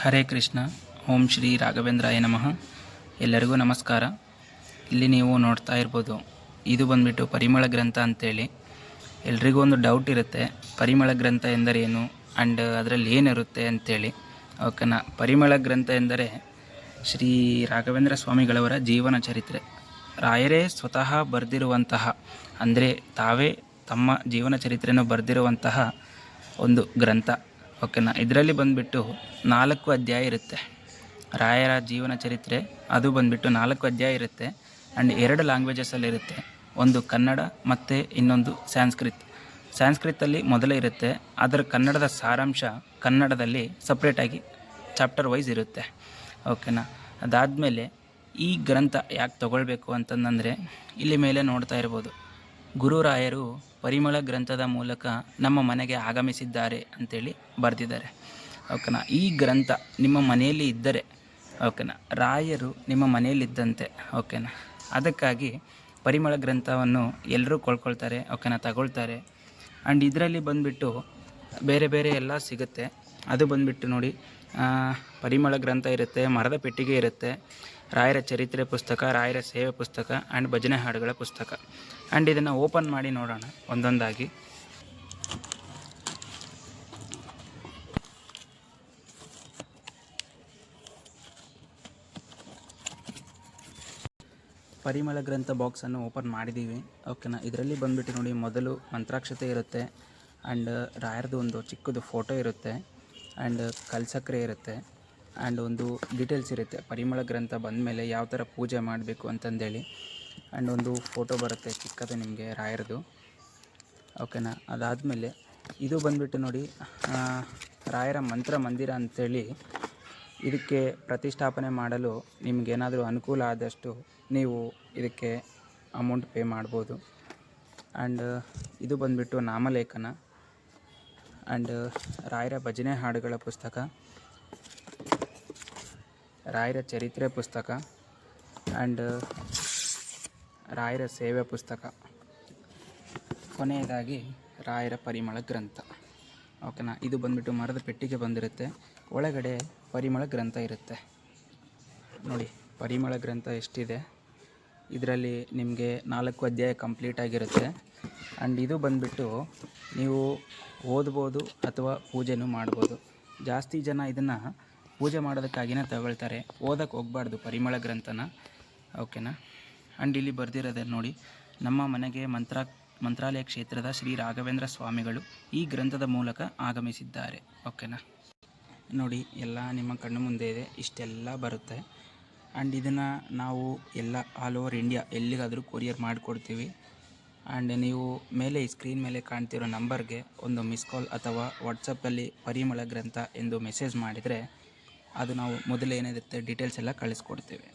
ಹರೇ ಕೃಷ್ಣ, ಓಂ ಶ್ರೀ ರಾಘವೇಂದ್ರಾಯ ನಮಃ. ಎಲ್ಲರಿಗೂ ನಮಸ್ಕಾರ. ಇಲ್ಲಿ ನೀವು ನೋಡ್ತಾ ಇರ್ಬೋದು, ಇದು ಬಂದ್ಬಿಟ್ಟು ಪರಿಮಳ ಗ್ರಂಥ ಅಂತೇಳಿ. ಎಲ್ರಿಗೂ ಒಂದು ಡೌಟ್ ಇರುತ್ತೆ, ಪರಿಮಳ ಗ್ರಂಥ ಎಂದರೇನು ಆ್ಯಂಡ್ ಅದರಲ್ಲಿ ಏನಿರುತ್ತೆ ಅಂತೇಳಿ. ಓಕೆನಾ? ಪರಿಮಳ ಗ್ರಂಥ ಎಂದರೆ ಶ್ರೀ ರಾಘವೇಂದ್ರ ಸ್ವಾಮಿಗಳವರ ಜೀವನ ಚರಿತ್ರೆ. ರಾಯರೇ ಸ್ವತಃ ಬರೆದಿರುವಂತಹ, ಅಂದರೆ ತಾವೇ ತಮ್ಮ ಜೀವನ ಚರಿತ್ರೆಯನ್ನು ಬರೆದಿರುವಂತಹ ಒಂದು ಗ್ರಂಥ. ಓಕೆನಾ ಇದರಲ್ಲಿ ಬಂದುಬಿಟ್ಟು ನಾಲ್ಕು ಅಧ್ಯಾಯ ಇರುತ್ತೆ. ರಾಯರ ಜೀವನ ಚರಿತ್ರೆ, ಅದು ಬಂದುಬಿಟ್ಟು ನಾಲ್ಕು ಅಧ್ಯಾಯ ಇರುತ್ತೆ. ಆ್ಯಂಡ್ ಎರಡು ಲ್ಯಾಂಗ್ವೇಜಸಲ್ಲಿ ಇರುತ್ತೆ. ಒಂದು ಕನ್ನಡ ಮತ್ತು ಇನ್ನೊಂದು ಸ್ಯಾನ್ಸ್ಕ್ರಿತ್ ಸ್ಯಾನ್ಸ್ಕ್ರಿತ್ತಲ್ಲಿ ಮೊದಲೇ ಇರುತ್ತೆ. ಅದರ ಕನ್ನಡದ ಸಾರಾಂಶ ಕನ್ನಡದಲ್ಲಿ ಸಪ್ರೇಟಾಗಿ ಚಾಪ್ಟರ್ ವೈಸ್ ಇರುತ್ತೆ. ಓಕೆನಾ ಅದಾದಮೇಲೆ ಈ ಗ್ರಂಥ ಯಾಕೆ ತಗೊಳ್ಬೇಕು ಅಂತಂದರೆ, ಇಲ್ಲಿ ಮೇಲೆ ನೋಡ್ತಾ ಇರ್ಬೋದು. ಗುರುರಾಯರು ಪರಿಮಳ ಗ್ರಂಥದ ಮೂಲಕ ನಮ್ಮ ಮನೆಗೆ ಆಗಮಿಸಿದ್ದಾರೆ ಅಂತೇಳಿ ಬರೆದಿದ್ದಾರೆ. ಓಕೆನಾ? ಈ ಗ್ರಂಥ ನಿಮ್ಮ ಮನೆಯಲ್ಲಿ ಇದ್ದರೆ, ಓಕೆನಾ? ರಾಯರು ನಿಮ್ಮ ಮನೆಯಲ್ಲಿದ್ದಂತೆ, ಓಕೆನಾ? ಅದಕ್ಕಾಗಿ ಪರಿಮಳ ಗ್ರಂಥವನ್ನು ಎಲ್ಲರೂ ಕೊಳ್ಕೊಳ್ತಾರೆ ಓಕೆನಾ? ತಗೊಳ್ತಾರೆ. ಆ್ಯಂಡ್ ಇದರಲ್ಲಿ ಬಂದುಬಿಟ್ಟು ಬೇರೆ ಬೇರೆ ಎಲ್ಲ ಸಿಗುತ್ತೆ. ಅದು ಬಂದುಬಿಟ್ಟು ನೋಡಿ ಪರಿಮಳ ಗ್ರಂಥ ಇರುತ್ತೆ, ಮರದ ಪೆಟ್ಟಿಗೆ ಇರುತ್ತೆ, ರಾಯರ ಚರಿತ್ರೆ ಪುಸ್ತಕ, ರಾಯರ ಸೇವೆ ಪುಸ್ತಕ ಆ್ಯಂಡ್ ಭಜನೆ ಹಾಡುಗಳ ಪುಸ್ತಕ. ಆ್ಯಂಡ್ ಇದನ್ನು ಓಪನ್ ಮಾಡಿ ನೋಡೋಣ, ಒಂದೊಂದಾಗಿ. ಪರಿಮಳ ಗ್ರಂಥ ಬಾಕ್ಸನ್ನು ಓಪನ್ ಮಾಡಿದ್ದೀವಿ ಓಕೆನಾ ಇದರಲ್ಲಿ ಬಂದುಬಿಟ್ಟು ನೋಡಿ, ಮೊದಲು ಮಂತ್ರಾಕ್ಷತೆ ಇರುತ್ತೆ ಆ್ಯಂಡ್ ರಾಯರದು ಒಂದು ಚಿಕ್ಕದು ಫೋಟೋ ಇರುತ್ತೆ. ಆ್ಯಂಡ್ ಕಲ್ಸಕ್ರೆ ಇರುತ್ತೆ. ಆ್ಯಂಡ್ ಒಂದು ಡೀಟೇಲ್ಸ್ ಇರುತ್ತೆ. ಪರಿಮಳ ಗ್ರಂಥ ಬಂದ ಮೇಲೆ ಯಾವ ಥರ ಪೂಜೆ ಮಾಡಬೇಕು ಅಂತಂದೇಳಿ. ಆ್ಯಂಡ್ ಒಂದು ಫೋಟೋ ಬರುತ್ತೆ ಚಿಕ್ಕದು ನಿಮಗೆ, ರಾಯರದು. ಓಕೆನಾ ಅದಾದಮೇಲೆ ಇದು ಬಂದುಬಿಟ್ಟು ನೋಡಿ ರಾಯರ ಮಂತ್ರ ಮಂದಿರ ಅಂಥೇಳಿ ಇದಕ್ಕೆ ಪ್ರತಿಷ್ಠಾಪನೆ ಮಾಡಲು ನಿಮಗೇನಾದರೂ ಅನುಕೂಲ ಆದಷ್ಟು ನೀವು ಇದಕ್ಕೆ ಅಮೌಂಟ್ ಪೇ ಮಾಡ್ಬೋದು. ಆ್ಯಂಡ್ ಇದು ಬಂದುಬಿಟ್ಟು ನಾಮಲೇಖನ. ಆ್ಯಂಡ್ ರಾಯರ ಭಜನೆ ಹಾಡುಗಳ ಪುಸ್ತಕ, ರಾಯರ ಚರಿತ್ರೆ ಪುಸ್ತಕ ಆ್ಯಂಡ್ ರಾಯರ ಸೇವೆ ಪುಸ್ತಕ. ಕೊನೆಯದಾಗಿ ರಾಯರ ಪರಿಮಳ ಗ್ರಂಥ. ಓಕೆನಾ ಇದು ಬಂದ್ಬಿಟ್ಟು ಮರದ ಪೆಟ್ಟಿಗೆ ಬಂದಿರುತ್ತೆ. ಒಳಗಡೆ ಪರಿಮಳ ಗ್ರಂಥ ಇರುತ್ತೆ. ನೋಡಿ, ಪರಿಮಳ ಗ್ರಂಥ ಎಷ್ಟಿದೆ? ಇದರಲ್ಲಿ ನಿಮಗೆ ನಾಲ್ಕು ಅಧ್ಯಾಯ ಕಂಪ್ಲೀಟ್ ಆಗಿರುತ್ತೆ. ಆ್ಯಂಡ್ ಇದು ಬಂದುಬಿಟ್ಟು ನೀವು ಓದ್ಬೋದು ಅಥವಾ ಪೂಜೆನೂ ಮಾಡ್ಬೋದು. ಜಾಸ್ತಿ ಜನ ಇದನ್ನು ಪೂಜೆ ಮಾಡೋದಕ್ಕಾಗಿನೇ ತಗೊಳ್ತಾರೆ. ಓದಕ್ಕೆ ಹೋಗ್ಬಾರ್ದು, ಪರಿಮಳ ಗ್ರಂಥನ. ಓಕೆನಾ ಆ್ಯಂಡ್ ಇಲ್ಲಿ ಬರೆದಿರೋದೆ ನೋಡಿ, ನಮ್ಮ ಮನೆಗೆ ಮಂತ್ರ, ಮಂತ್ರಾಲಯ ಕ್ಷೇತ್ರದ ಶ್ರೀ ರಾಘವೇಂದ್ರ ಸ್ವಾಮಿಗಳು ಈ ಗ್ರಂಥದ ಮೂಲಕ ಆಗಮಿಸಿದ್ದಾರೆ. ಓಕೆನಾ ನೋಡಿ, ಎಲ್ಲ ನಿಮ್ಮ ಕಣ್ಣು ಮುಂದೆ ಇದೆ, ಇಷ್ಟೆಲ್ಲ ಬರುತ್ತೆ. ಆ್ಯಂಡ್ ಇದನ್ನು ನಾವು ಎಲ್ಲ ಆಲ್ ಓವರ್ ಇಂಡಿಯಾ ಎಲ್ಲಿಗಾದರೂ ಕೊರಿಯರ್ ಮಾಡಿಕೊಡ್ತೀವಿ. ಆ್ಯಂಡ್ ನೀವು ಮೇಲೆ ಈ ಸ್ಕ್ರೀನ್ ಮೇಲೆ ಕಾಣ್ತಿರೋ ನಂಬರ್ಗೆ ಒಂದು ಮಿಸ್ ಕಾಲ್ ಅಥವಾ ವಾಟ್ಸಪ್ಪಲ್ಲಿ ಪರಿಮಳ ಗ್ರಂಥ ಎಂದು ಮೆಸೇಜ್ ಮಾಡಿದರೆ ಅದು ನಾವು ಮೊದಲೇನಿರುತ್ತೆ ಡೀಟೇಲ್ಸ್ ಎಲ್ಲ ಕಳಿಸ್ಕೊಡ್ತೇವೆ.